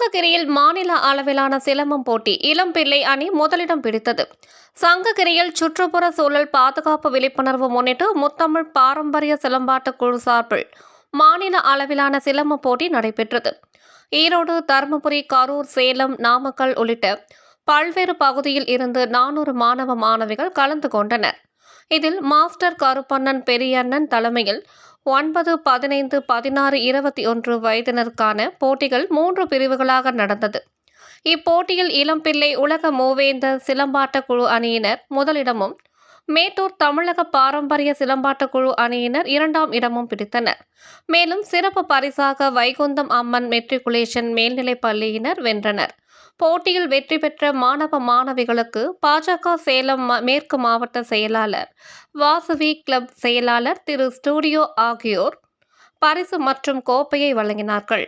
சங்ககிரியில் மாநில அளவிலான சிலம்பம் போட்டி இளம்பிள்ளை அணி முதலிடம் பிடித்தது. சங்ககிரியில் சுற்றுப்புற சூழல் பாதுகாப்பு விழிப்புணர்வு முன்னிட்டு முத்தமிழ் பாரம்பரிய சிலம்பாட்ட குழு சார்பில் மாநில அளவிலான சிலம்ப போட்டி நடைபெற்றது. ஈரோடு தருமபுரி கரூர் சேலம் நாமக்கல் உள்ளிட்ட பல்வேறு பகுதியில் இருந்து நானூறு மாணவ மாணவிகள் கலந்து கொண்டனர். இதில் மாஸ்டர் கருப்பண்ணன் பெரியண்ணன் தலைமையில் ஒன்பது பதினைந்து பதினாறு இருபத்தி ஒன்று வயதினருக்கான போட்டிகள் மூன்று பிரிவுகளாக நடந்தது. இப்போட்டியில் இளம்பிள்ளை உலக மூவேந்தர் சிலம்பாட்ட குழு அணியினர் முதலிடமும் மேட்டூர் தமிழக பாரம்பரிய சிலம்பாட்ட குழு அணியினர் இரண்டாம் இடமும் பிடித்தனர். மேலும் சிறப்பு பரிசாக வைகுந்தம் அம்மன் மெட்ரிகுலேஷன் மேல்நிலைப் பள்ளியினர் வென்றனர். போட்டியில் வெற்றி பெற்ற மாணவ மாணவிகளுக்கு பாஜக சேலம் ம- மேற்கு மாவட்ட செயலாளர் வாசவி கிளப் செயலாளர் திரு ஸ்டூடியோ ஆகியோர் பரிசு மற்றும் கோப்பையை வழங்கினார்கள்.